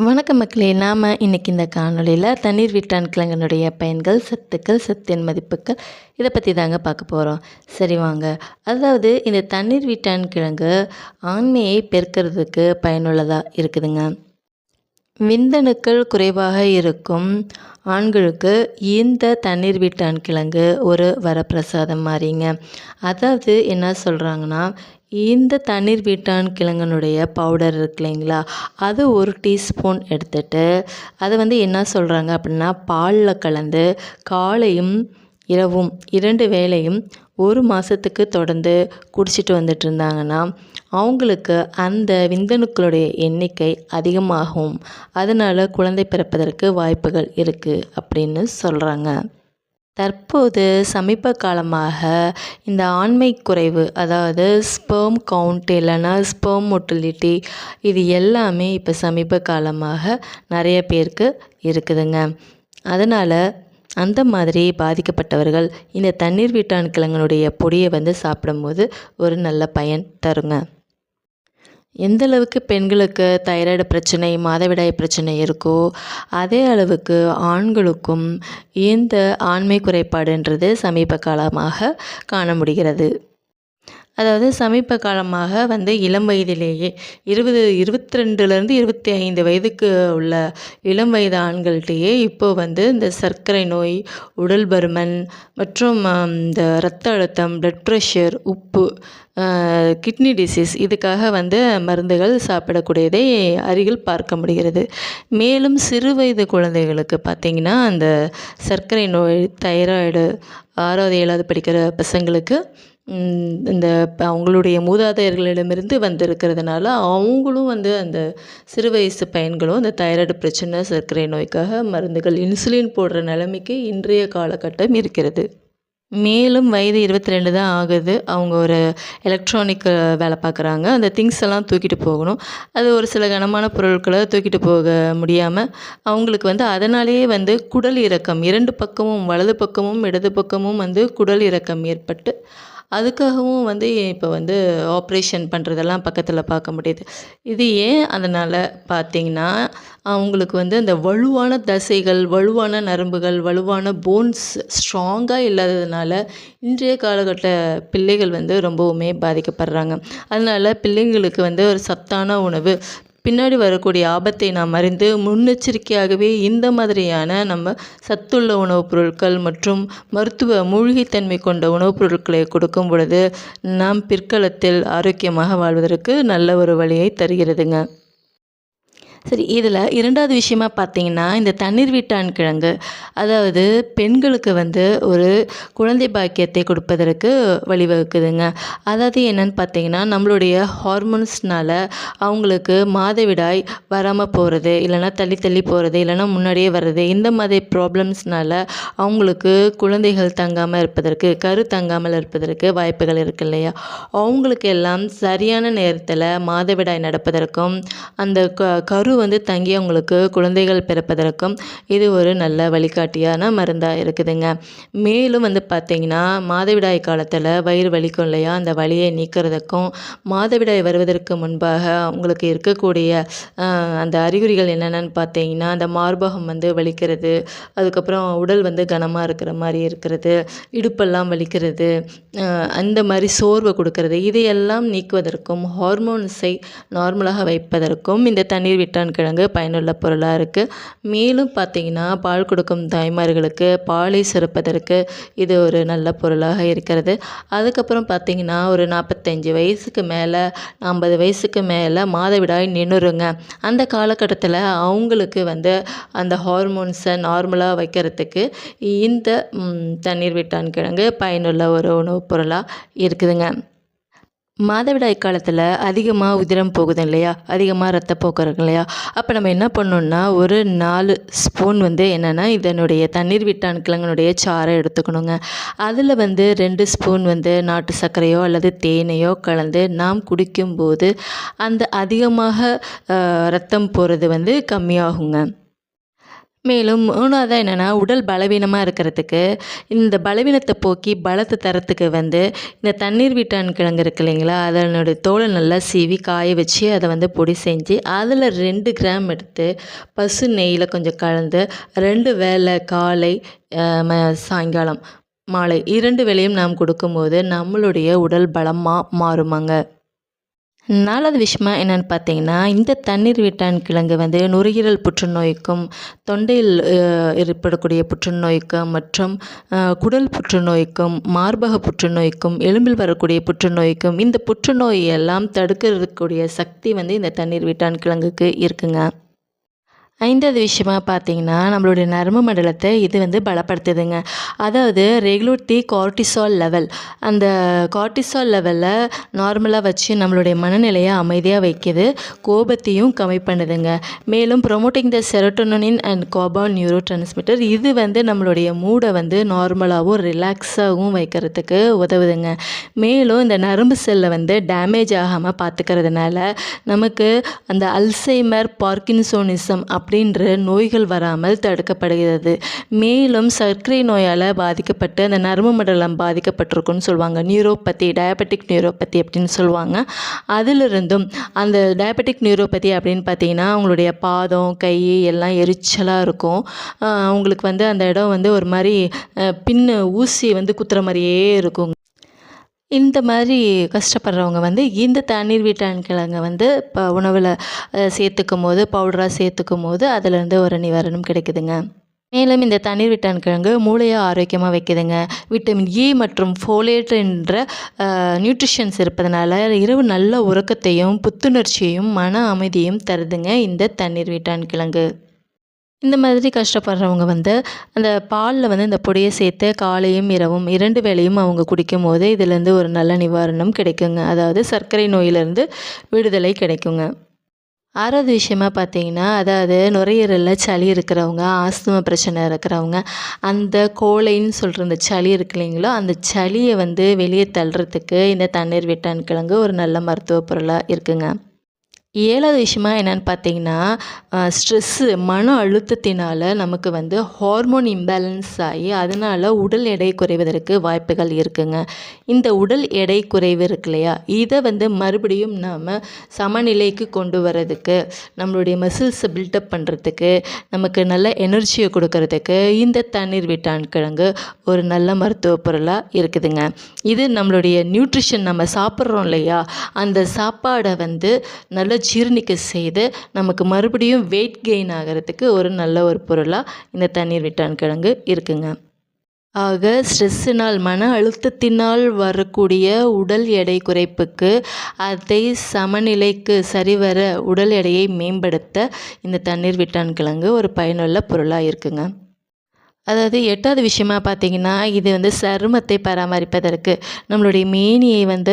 வணக்கம் மக்களே நாம் இன்றைக்கி இந்த காணொளியில் தண்ணீர் வீட்டான் கிழங்கனுடைய பயன்கள் சத்துக்கள் சத்தின் மதிப்புகள் இதை பற்றி தாங்க பார்க்க போகிறோம் சரி வாங்க. அதாவது இந்த தண்ணீர் வீட்டான் கிழங்கு ஆண்மையை பெருக்கிறதுக்கு பயனுள்ளதாக இருக்குதுங்க. விந்தணுக்கள் குறைவாக இருக்கும். ஆண்களுக்கு இந்த தண்ணீர் வீட்டான் கிழங்கு ஒரு வரப்பிரசாதம் மாதிரிங்க. அதாவது என்ன சொல்கிறாங்கன்னா இந்த தண்ணீர் வீட்டான் கிழங்கனுடைய பவுடர் இருக்கு இல்லைங்களா? அது ஒரு டீஸ்பூன் எடுத்துட்டு அதை வந்து என்ன சொல்கிறாங்க அப்படின்னா பாலில் கலந்து காலையும் இரவும் இரண்டு வேளையும் ஒரு மாதத்துக்கு தொடர்ந்து குடிச்சிட்டு வந்துட்டு இருந்தாங்கன்னா அவங்களுக்கு அந்த விந்தணுக்களுடைய எண்ணிக்கை அதிகமாகும். அதனால் குழந்தை பிறப்பதற்கு வாய்ப்புகள் இருக்குது அப்படின்னு சொல்கிறாங்க தற்போது சமீப காலமாக இந்த ஆண்மை குறைவு அதாவது ஸ்பெர்ம் கவுண்ட் இல்லைன்னா ஸ்பெர்ம் மொட்டிலிட்டி இது எல்லாமே இப்போ சமீப காலமாக நிறைய பேருக்கு இருக்குதுங்க. அதனால் அந்த மாதிரி பாதிக்கப்பட்டவர்கள் இந்த தண்ணீர் வீட்டான் கிழங்கனுடைய பொடியை வந்து சாப்பிடும்போது ஒரு நல்ல பயன் தருங்க. எந்த அளவுக்கு பெண்களுக்கு தைராய்டு பிரச்சனை மாதவிடாய் பிரச்சனை இருக்கோ அதே அளவுக்கு ஆண்களுக்கும் இந்த ஆண்மை குறைபாடுன்றது சமீப காலமாக காண முடிகிறது. அதாவது சமீப காலமாக வந்து இளம் வயதிலேயே இருபது இருபத்தி ரெண்டுலேருந்து இருபத்தி ஐந்து வயதுக்கு உள்ள இளம் வயது ஆண்கள்கிட்டயே இப்போது வந்து இந்த சர்க்கரை நோய் உடல் பருமன் மற்றும் இந்த ரத்த அழுத்தம் பிளட் ப்ரெஷர் உப்பு கிட்னி டிசீஸ் இதுக்காக வந்து மருந்துகள் சாப்பிடக்கூடியதை அருகில் பார்க்க முடிகிறது. மேலும் சிறு வயது குழந்தைகளுக்கு பார்த்திங்கன்னா அந்த சர்க்கரை நோய் தைராய்டு ஆறாவது ஏழாவது படிக்கிற பசங்களுக்கு இந்த அவங்களுடைய மூதாதையர்களிடமிருந்து வந்திருக்கிறதுனால அவங்களும் வந்து அந்த சிறு வயசு பையன்களும் அந்த தைராய்டு பிரச்சனை சர்க்கரை நோய்க்காக மருந்துகள் இன்சுலின் போடுற நிலைமைக்கு இன்றைய காலகட்டம் இருக்கிறது. மேலும் வயது இருபத்தி ரெண்டு தான் ஆகுது. அவங்க ஒரு எலக்ட்ரானிக் வேலை பார்க்குறாங்க. அந்த திங்ஸ் எல்லாம் தூக்கிட்டு போகணும். அது ஒரு சில கனமான பொருட்களை தூக்கிட்டு போக முடியாமல் அவங்களுக்கு வந்து அதனாலேயே வந்து குடல் இறக்கம் இரண்டு பக்கமும் வலது பக்கமும் இடது பக்கமும் வந்து குடல் இறக்கம் ஏற்பட்டு அதுக்காகவும் வந்து இப்போ வந்து ஆப்ரேஷன் பண்ணுறதெல்லாம் பக்கத்தில் பார்க்க முடியுது. இது ஏன் அதனால் பார்த்திங்கன்னா அவங்களுக்கு வந்து அந்த வலுவான தசைகள் வலுவான நரம்புகள் வலுவான போன்ஸ் ஸ்ட்ராங்காக இல்லாததுனால இன்றைய காலகட்ட பிள்ளைகள் வந்து ரொம்பவுமே பாதிக்கப்படுறாங்க. அதனால் பிள்ளைங்களுக்கு வந்து ஒரு சத்தான உணவு பின்னாடி வரக்கூடிய ஆபத்தை நாம் அறிந்து முன்னெச்சரிக்கையாகவே இந்த மாதிரியான நம்ம சத்துள்ள உணவுப் பொருட்கள் மற்றும் மருத்துவ மூழ்கித்தன்மை கொண்ட உணவுப் பொருட்களை கொடுக்கும் பொழுது நாம் பிற்காலத்தில் ஆரோக்கியமாக வாழ்வதற்கு நல்ல ஒரு வழியை தருகிறதுங்க. சரி இதில் இரண்டாவது விஷயமா பார்த்தீங்கன்னா இந்த தண்ணீர் வீட்டான் கிழங்கு. அதாவது பெண்களுக்கு வந்து ஒரு குழந்தை பாக்கியத்தை கொடுப்பதற்கு வழிவகுக்குதுங்க. அதாவது என்னென்னு பார்த்தீங்கன்னா நம்மளுடைய ஹார்மோன்ஸ்னால் அவங்களுக்கு மாதவிடாய் வராமல் போகிறது இல்லைனா தள்ளி தள்ளி போகிறது இல்லைனா முன்னாடியே வர்றது இந்த மாதிரி ப்ராப்ளம்ஸ்னால் அவங்களுக்கு குழந்தைகள் தங்காமல் இருப்பதற்கு கரு தங்காமல் இருப்பதற்கு வாய்ப்புகள் இருக்கு இல்லையா? அவங்களுக்கு எல்லாம் சரியான நேரத்தில் மாதவிடாய் நடப்பதற்கும் அந்த க குரு வந்து தங்கி அவங்களுக்கு குழந்தைகள் பிறப்பதற்கும் இது ஒரு நல்ல வழிகாட்டியான மருந்தாக இருக்குதுங்க. மேலும் வந்து பார்த்திங்கன்னா மாதவிடாய் காலத்தில் வயிறு வலிக்கும் இல்லையா? அந்த வலியை நீக்கிறதுக்கும் மாதவிடாய் வருவதற்கு முன்பாக அவங்களுக்கு இருக்கக்கூடிய அந்த அறிகுறிகள் என்னென்னு பார்த்தீங்கன்னா அந்த மார்பகம் வந்து வலிக்கிறது அதுக்கப்புறம் உடல் வந்து கனமாக இருக்கிற மாதிரி இருக்கிறது இடுப்பெல்லாம் வலிக்கிறது அந்த மாதிரி சோர்வை கொடுக்கறது இதையெல்லாம் நீக்குவதற்கும் ஹார்மோன்ஸை நார்மலாக வைப்பதற்கும் இந்த தண்ணீர் விட்டால் கிழங்கு பயனுள்ள பொருளாக இருக்குது மேலும் பார்த்திங்கன்னா பால் கொடுக்கும் தாய்மார்களுக்கு பாலை சுரப்பதற்கு இது ஒரு நல்ல பொருளாக இருக்கிறது. அதுக்கப்புறம் பார்த்திங்கன்னா ஒரு நாற்பத்தஞ்சு வயசுக்கு மேலே ஐம்பது வயசுக்கு மேலே மாதவிடாய் நின்றுருங்க. அந்த காலகட்டத்தில் அவங்களுக்கு வந்து அந்த ஹார்மோன்ஸை நார்மலாக வைக்கிறதுக்கு இந்த தண்ணீர் விட்டான் கிழங்கு பயனுள்ள ஒரு உணவுப் பொருளாக இருக்குதுங்க. மாதவிடாய் காலத்தில் அதிகமாக உதிரம் போகுது இல்லையா? அதிகமாக ரத்தப்போக்கு இருக்கு இல்லையா? அப்போ நம்ம என்ன பண்ணணுன்னா ஒரு நாலு ஸ்பூன் வந்து என்னென்னா இதனுடைய தண்ணீர் விட்டான் கிழங்கனுடைய சாறை எடுத்துக்கணுங்க. அதில் வந்து ரெண்டு ஸ்பூன் வந்து நாட்டு சர்க்கரையோ அல்லது தேனையோ கலந்து நாம் குடிக்கும்போது அந்த அதிகமாக ரத்தம் போகிறது வந்து கம்மியாகுங்க. மேலும் மூணாவதாக என்னென்னா உடல் பலவீனமாக இருக்கிறதுக்கு இந்த பலவீனத்தை போக்கி பலத்தை தரத்துக்கு வந்து இந்த தண்ணீர் வீட்டான் கிழங்கு இருக்கு இல்லைங்களா அதனுடைய தோலை நல்லா சீவி காய வச்சு அதை வந்து பொடி செஞ்சு அதில் ரெண்டு கிராம் எடுத்து பசு நெய்யில் கொஞ்சம் கலந்து ரெண்டு வேளை காலை ம- சாயங்காலம் மாலை இரண்டு வேளையும் நாம் கொடுக்கும்போது நம்மளுடைய உடல் பலமாக மாறுமாங்க. நாலாவது விஷயமா என்னென்னு பார்த்தீங்கன்னா இந்த தண்ணீர் வீட்டான் கிழங்கு வந்து நுரையீரல் புற்றுநோய்க்கும் தொண்டையில் ஏற்படக்கூடிய புற்றுநோய்க்கும் மற்றும் குடல் புற்றுநோய்க்கும் மார்பக புற்றுநோய்க்கும் எலும்பில் வரக்கூடிய புற்றுநோய்க்கும் இந்த புற்றுநோய் எல்லாம் தடுக்கிறதுக்கூடிய சக்தி வந்து இந்த தண்ணீர் வீட்டான் கிழங்குக்கு இருக்குங்க. ஐந்தாவது விஷயமாக பார்த்தீங்கன்னா நம்மளுடைய நரம்பு மண்டலத்தை இது வந்து பலப்படுத்துதுங்க. அதாவது ரெகுலர் தி கார்டிசால் லெவல் அந்த கார்டிசால் லெவலில் நார்மலாக வச்சு நம்மளுடைய மனநிலையை அமைதியாக வைக்குது. கோபத்தையும் கம்மி பண்ணுதுங்க. மேலும் ப்ரொமோட்டிங் த செரோட்டோனின் அண்ட் கோபால் நியூரோ டிரான்ஸ்மிட்டர் இது வந்து நம்மளுடைய மூடை வந்து நார்மலாகவும் ரிலாக்ஸாகவும் வைக்கிறதுக்கு உதவுதுங்க. மேலும் இந்த நரம்பு செல்லை வந்து டேமேஜ் ஆகாமல் பார்த்துக்கிறதுனால நமக்கு அந்த அல்சைமர் பார்க்கின்சோனிசம் அப் அப்படின்ற நோய்கள் வராமல் தடுக்கப்படுகிறது. மேலும் சர்க்கரை நோயால் பாதிக்கப்பட்டு அந்த நரம்பு மண்டலம் பாதிக்கப்பட்டிருக்குன்னு சொல்லுவாங்க. நியூரோபதி டயபெட்டிக் நியூரோபதி அப்படின்னு சொல்லுவாங்க. அதிலிருந்தும் அந்த டயபெட்டிக் நியூரோபதி அப்படின்னு பார்த்தீங்கன்னா அவங்களுடைய பாதம் கை எல்லாம் எரிச்சலாக இருக்கும். அவங்களுக்கு வந்து அந்த இடம் வந்து ஒரு மாதிரி பின்னு ஊசி வந்து குத்துற மாதிரியே இருக்கும் இந்த மாதிரி கஷ்டப்படுறவங்க வந்து இந்த தண்ணீர் வீட்டான் கிழங்கை வந்து இப்போ உணவில் சேர்த்துக்கும் போது பவுடராக சேர்த்துக்கும் போது அதிலேருந்து ஒரு நிவாரணம் கிடைக்குதுங்க. மேலும் இந்த தண்ணீர் விட்டான் கிழங்கு மூளையை ஆரோக்கியமாக வைக்குதுங்க. விட்டமின் இ மற்றும் ஃபோலேட் என்ற நியூட்ரிஷன்ஸ் இருப்பதனால இரவு நல்ல உறக்கத்தையும் புத்துணர்ச்சியையும் மன அமைதியும் தருதுங்க இந்த தண்ணீர் வீட்டான் கிழங்கு இந்த மாதிரி கஷ்டப்படுறவங்க வந்து அந்த பாலில் வந்து இந்த பொடியை சேர்த்து காலையும் இரவும் இரண்டு வேளையும் அவங்க குடிக்கும் போது இதுலேருந்து ஒரு நல்ல நிவாரணம் கிடைக்குங்க. அதாவது சர்க்கரை நோயிலிருந்து விடுதலை கிடைக்குங்க. ஆறாவது விஷயமா பார்த்தீங்கன்னா அதாவது நுரையீரலில் சளி இருக்கிறவங்க ஆஸ்துமா பிரச்சனை இருக்கிறவங்க அந்த கோழைன்னு சொல்கிற அந்த சளி இருக்கு இல்லைங்களோ அந்த சளியை வந்து வெளியே தள்ளுறதுக்கு இந்த தண்ணீர் விட்டான் கிழங்கு ஒரு நல்ல மருத்துவ பொருளாக இருக்குங்க. ஏழாவது விஷயமா என்னன்னு பார்த்தீங்கன்னா ஸ்ட்ரெஸ்ஸு மன அழுத்தத்தினால் நமக்கு வந்து ஹார்மோன் இம்பேலன்ஸ் ஆகி அதனால் உடல் எடை குறைவதற்கு வாய்ப்புகள் இருக்குங்க. இந்த உடல் எடை குறைவு இருக்கு இல்லையா? இதை வந்து மறுபடியும் நாம் சமநிலைக்கு கொண்டு வர்றதுக்கு நம்மளுடைய மசில்ஸை பில்டப் பண்ணுறதுக்கு நமக்கு நல்ல எனர்ஜியை கொடுக்கறதுக்கு இந்த தண்ணீர் விட்டான் கிழங்கு ஒரு நல்ல மருத்துவ பொருளாக இருக்குதுங்க. இது நம்மளுடைய நியூட்ரிஷன் நம்ம சாப்பிட்றோம் இல்லையா? அந்த சாப்பாடை வந்து நல்ல ஜீரணிக்க செய்து நமக்கு மறுபடியும் வெயிட் கெயின் ஆகிறதுக்கு ஒரு நல்ல ஒரு பொருளாக இந்த தண்ணீர் விட்டான் கிழங்கு இருக்குங்க. ஆக ஸ்ட்ரெஸ்ஸினால் மன அழுத்தத்தினால் வரக்கூடிய உடல் எடை குறைப்புக்கு அதை சமநிலைக்கு சரிவர உடல் எடையை மேம்படுத்த இந்த தண்ணீர் விட்டான் கிழங்கு ஒரு பயனுள்ள பொருளாக இருக்குங்க. அதாவது எட்டாவது விஷயமா பார்த்தீங்கன்னா இது வந்து சருமத்தை பராமரிப்பதற்கு நம்மளுடைய மேனியை வந்து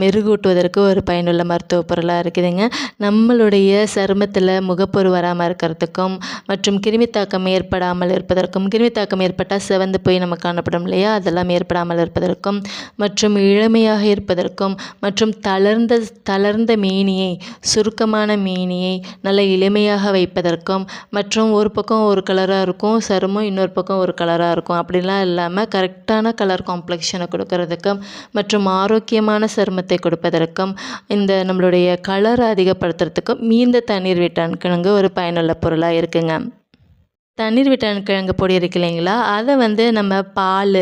மெருகூட்டுவதற்கு ஒரு பயனுள்ள மருத்துவ பொருளாக இருக்குதுங்க. நம்மளுடைய சருமத்தில் முகப்பொரு வராமல் இருக்கிறதுக்கும் மற்றும் கிருமித்தாக்கம் ஏற்படாமல் இருப்பதற்கும் கிருமித்தாக்கம் ஏற்பட்டால் சிவந்து போய் நம்ம காணப்படும் இல்லையா? அதெல்லாம் ஏற்படாமல் இருப்பதற்கும் மற்றும் இளமையாக இருப்பதற்கும் மற்றும் தளர்ந்த தளர்ந்த மேனியை சுருக்கமான மேனியை நல்ல இளமையாக வைப்பதற்கும் மற்றும் ஒரு பக்கம் ஒரு கலராக இருக்கும் சருமம் இன்னொரு பக்கம் ஒரு கலராக இருக்கும். அப்படிலாம் இல்லாமல் கரெக்டான கலர் காம்ப்ளெக்ஷனை கொடுக்கறதுக்கும் மற்றும் ஆரோக்கியமான சருமத்தை கொடுப்பதற்கும் இந்த நம்மளுடைய கலரை அதிகப்படுத்துறதுக்கும் மீந்த தண்ணீர் வீட்டான் கிழங்கு ஒரு பயனுள்ள பொருளாக இருக்குங்க. தண்ணீர் விட்டான் கிழங்கு பொடி இருக்கு இல்லைங்களா? அதை வந்து நம்ம பால்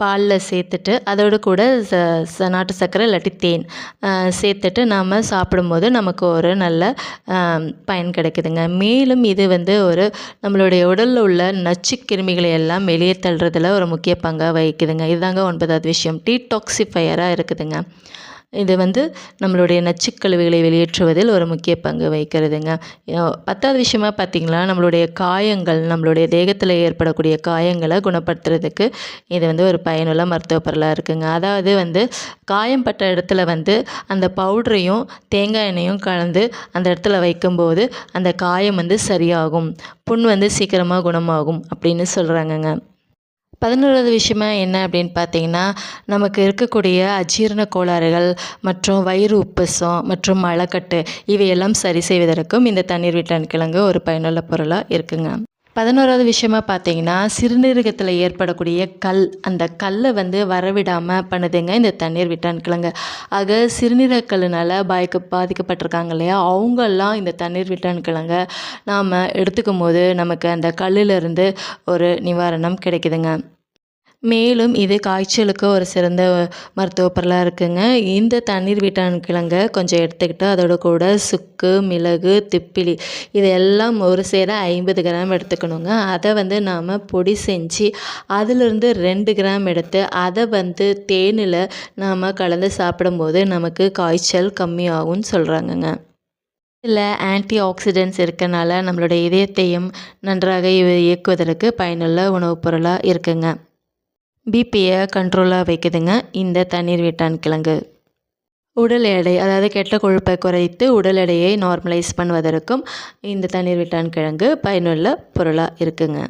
பாலில் சேர்த்துட்டு அதோடு கூட ச ச நாட்டு சர்க்கரை இல்லாட்டி தேன் சேர்த்துட்டு நாம் சாப்பிடும்போது நமக்கு ஒரு நல்ல பயன் கிடைக்குதுங்க. மேலும் இது வந்து ஒரு நம்மளுடைய உடலில் உள்ள நச்சு கிருமிகளை எல்லாம் வெளியே தள்ளுறதுல ஒரு முக்கிய பங்காக வகிக்குதுங்க. இதுதாங்க ஒன்பதாவது விஷயம். டீடாக்சிஃபையராக இருக்குதுங்க. இது வந்து நம்மளுடைய நச்சுக்கழிவுகளை வெளியேற்றுவதில் ஒரு முக்கிய பங்கு வகிக்கிறதுங்க. பத்தாவது விஷயமா பார்த்திங்களா நம்மளுடைய காயங்கள் நம்மளுடைய தேகத்தில் ஏற்படக்கூடிய காயங்களை குணப்படுத்துறதுக்கு இது வந்து ஒரு பயனுள்ள மருத்துவ பொருளாக இருக்குங்க. அதாவது வந்து காயம் பட்ட இடத்துல வந்து அந்த பவுடரையும் தேங்காய் எண்ணெயும் கலந்து அந்த இடத்துல வைக்கும்போது அந்த காயம் வந்து சரியாகும். புண் வந்து சீக்கிரமாக குணமாகும் அப்படின்னு சொல்கிறாங்கங்க பதினோராவது விஷயமா என்ன அப்படின்னு பார்த்தீங்கன்னா நமக்கு இருக்கக்கூடிய அஜீரண கோளாறுகள் மற்றும் வயிறு உப்பசம் மற்றும் மலக்கட்டு இவையெல்லாம் சரி செய்வதற்கும் இந்த தண்ணீர் வீட்டான் கிழங்கு ஒரு பயனுள்ள பொருளாக இருக்குங்க. பதினோராவது விஷயமா பார்த்தீங்கன்னா சிறுநீரகத்தில் ஏற்படக்கூடிய கல் அந்த கல்லை வந்து வரவிடாமல் பண்ணுதுங்க. இந்த தண்ணீர் விட்டான்கிழங்க ஆக சிறுநீரக கல்லுனால் பாதிக்க பாதிக்கப்பட்டிருக்காங்க இல்லையா? அவங்கெல்லாம் இந்த தண்ணீர் விட்டான்கிழங்க நாம் எடுத்துக்கும் போது நமக்கு அந்த கல்லிலிருந்து ஒரு நிவாரணம் கிடைக்குதுங்க. மேலும் இது காய்ச்சலுக்கு ஒரு சிறந்த மருத்துவ பொருளாக இருக்குங்க. இந்த தண்ணீர் வீட்டான் கிழங்க கொஞ்சம் எடுத்துக்கிட்டு அதோட கூட சுக்கு மிளகு திப்பிலி இதெல்லாம் ஒரு சேர ஐம்பது கிராம் எடுத்துக்கணுங்க. அதை வந்து நாம் பொடி செஞ்சு அதிலிருந்து ரெண்டு கிராம் எடுத்து அதை வந்து தேனில் நாம் கலந்து சாப்பிடும்போது நமக்கு காய்ச்சல் கம்மியாகும்னு சொல்கிறாங்கங்க இதில் ஆன்டி ஆக்சிடென்ட்ஸ் இருக்கனால நம்மளுடைய இதயத்தையும் நன்றாக இயக்குவதற்கு பயனுள்ள உணவுப் பொருளாக இருக்குங்க. பிபியை கண்ட்ரோலாக வைக்குதுங்க. இந்த தண்ணீர் வீட்டான் கிழங்கு. உடல் எடை அதாவது கெட்ட கொழுப்பை குறைத்து உடல் எடையை நார்மலைஸ் பண்ணுவதற்கும் இந்த தண்ணீர் விட்டான் கிழங்கு பயனுள்ள பொருளாக இருக்குங்க.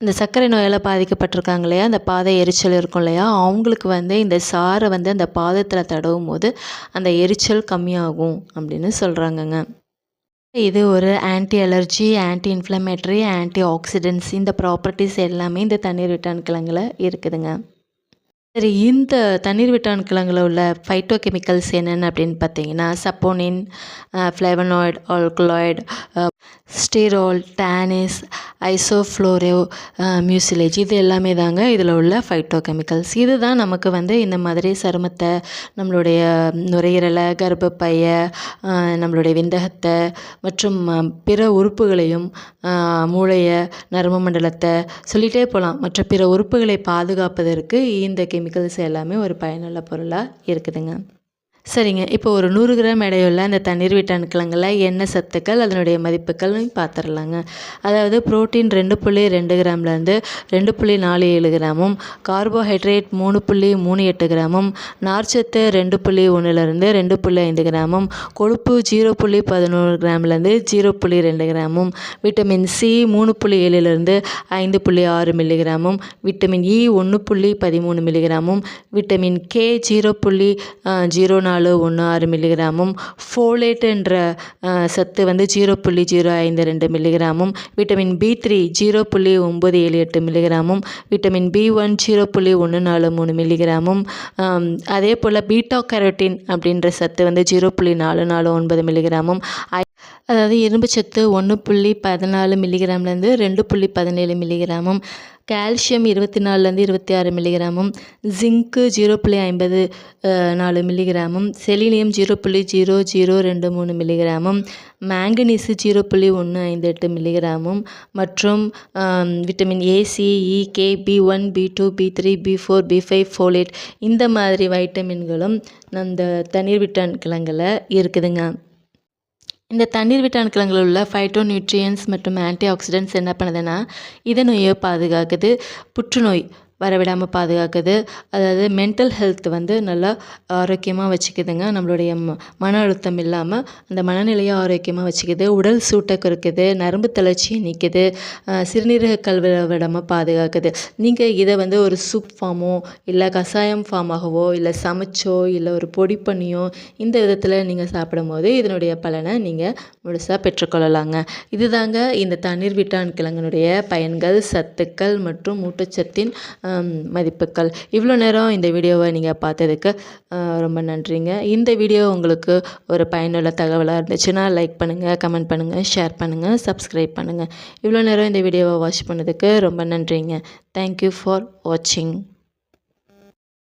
இந்த சர்க்கரை நோயால் பாதிக்கப்பட்டிருக்காங்க இல்லையா? அந்த பாதை எரிச்சல் இருக்கும் இல்லையா? அவங்களுக்கு வந்து இந்த சாரை வந்து அந்த பாதத்தில் தடவும் போது அந்த எரிச்சல் கம்மியாகும் அப்படின்னு சொல்கிறாங்கங்க இது ஒரு anti allergy anti inflammatory anti oxidants இந்த ப்ராப்பர்ட்டிஸ் எல்லாமே இந்த தண்ணீர் விட்டான் கிழங்குல இருக்குதுங்க. சரி இந்த தண்ணீர் விட்டான் கிழங்குல உள்ள ஃபைட்டோ கெமிக்கல்ஸ் என்னென்ன அப்படின்னு பார்த்தீங்கன்னா saponin flavonoid alkaloid sterol tannins isoflavone mucilage இது எல்லாமே தாங்க இதில் உள்ள ஃபைட்டோ கெமிக்கல்ஸ் இது தான் நமக்கு வந்து இந்த மாதிரி சருமத்தை நம்மளுடைய நுரையீரலை கர்ப்பப்பையை நம்மளுடைய விந்தகத்தை மற்றும் பிற உறுப்புகளையும் மூளையை நரம்பு மண்டலத்தை சொல்லிகிட்டே போகலாம். மற்ற பிற உறுப்புகளை பாதுகாப்பதற்கு இந்த கெமிக்கல்ஸ் எல்லாமே ஒரு பயனுள்ள பொருளாக இருக்குதுங்க. சரிங்க. இப்போ ஒரு நூறு கிராம் எடையுள்ள அந்த தண்ணீர் வீட்டான் கிழங்குல எண்ணெய் சத்துக்கள் அதனுடைய மதிப்புகள் பார்த்துடலாங்க அதாவது புரோட்டீன் ரெண்டு புள்ளி ரெண்டு கிராம்லேருந்து ரெண்டு புள்ளி நாலு ஏழு கிராமும் கார்போஹைட்ரேட் மூணு புள்ளி மூணு எட்டு கிராமும் நார்ச்சத்து ரெண்டு புள்ளி ஒன்றுலேருந்து ரெண்டு புள்ளி ஐந்து கிராமும் கொழுப்பு ஜீரோ புள்ளி பதினோரு கிராம்லேருந்து ஜீரோ புள்ளி ரெண்டு கிராமும் விட்டமின் சி மூணு புள்ளி ஏழுலேருந்து ஐந்து புள்ளி ஆறு மில்லிகிராமும் விட்டமின் இ ஒன்று புள்ளி பதிமூணு மில்லிகிராமும் விட்டமின் கே ஜீரோ புள்ளி ஜீரோ நாலு ஒன்று ஆறு மில்லிகிராமும் ஃபோலேட்டுன்ற சத்து வந்து ஜீரோ புள்ளி ஜீரோ ஐந்து ரெண்டு மில்லிகிராமும் விட்டமின் பி த்ரீ ஜீரோ புள்ளி ஒம்பது ஏழு எட்டு மில்லிகிராமும் விட்டமின் பி ஒன் ஜீரோ புள்ளி ஒன்று நாலு மூணு மில்லிகிராமும் அதே போல் பீட்டா கரோட்டின் அப்படின்ற சத்து வந்து ஜீரோ புள்ளி நாலு நாலு ஒன்பது மில்லிகிராமும் அதாவது இரும்பு சத்து ஒன்று புள்ளி பதினாலு மில்லிகிராம்லேருந்து ரெண்டு புள்ளி பதினேழு மில்லிகிராமும் கால்சியம் இருபத்தி நாலுலேருந்து இருபத்தி ஆறு மில்லிகிராமும் ஜிங்க்கு ஜீரோ புள்ளி ஐம்பது நாலு மில்லிகிராமும் செலினியம் ஜீரோ புள்ளி ஜீரோ ஜீரோ ரெண்டு மூணு மில்லிகிராமும் மேங்கனீஸு ஜீரோ புள்ளி ஒன்று ஐந்து எட்டு மில்லிகிராமும் மற்றும் vitamin A C K B one B two B three B four B five folate இந்த மாதிரி வைட்டமின்களும் அந்த தண்ணீர் விட்டான் கிழங்கில் இருக்குதுங்க. இந்த தண்ணீர் விட்டான் கிழங்குல உள்ள ஃபைட்டோ நியூட்ரியன்ஸ் மற்றும் ஆன்டி ஆக்சிடென்ட்ஸ் என்ன பண்ணுதுன்னா இதய பாதுகாக்குது புற்றுநோய். வரவிடாமல் பாதுகாக்குது. அதாவது மென்டல் ஹெல்த் வந்து நல்லா ஆரோக்கியமாக வச்சுக்குதுங்க. நம்மளுடைய ம மன அழுத்தம் இல்லாமல் அந்த மனநிலையை ஆரோக்கியமாக வச்சுக்குது. உடல் சூட்டை குறைக்குது. நரம்பு தளர்ச்சியை நீக்குது. சிறுநீரக கல்வி விடாமல் பாதுகாக்குது. நீங்கள் இதை வந்து ஒரு சூப் ஃபார்மோ இல்லை கஷாயம் ஃபார்மாகவோ இல்லை சமைச்சோ இல்லை ஒரு பொடி பண்ணியோ இந்த விதத்தில் நீங்கள் சாப்பிடும்போது இதனுடைய பலனை நீங்கள் முழுசாக பெற்றுக்கொள்ளலாங்க. இதுதாங்க இந்த தண்ணீர் விட்டான் கிழங்கனுடைய பயன்கள் சத்துக்கள் மற்றும் ஊட்டச்சத்தின் மதிப்புகள். இவ்வளோ நேரம் இந்த வீடியோவை நீங்கள் பார்த்ததுக்கு ரொம்ப நன்றிங்க. இந்த வீடியோ உங்களுக்கு ஒரு பயனுள்ள தகவலாக இருந்துச்சுன்னா லைக் பண்ணுங்கள் கமெண்ட் பண்ணுங்கள் ஷேர் பண்ணுங்கள் சப்ஸ்கிரைப் பண்ணுங்கள் இவ்வளோ நேரம் இந்த வீடியோவை வாட்ச் பண்ணதுக்கு ரொம்ப நன்றிங்க. தேங்க்யூ ஃபார் வாட்சிங்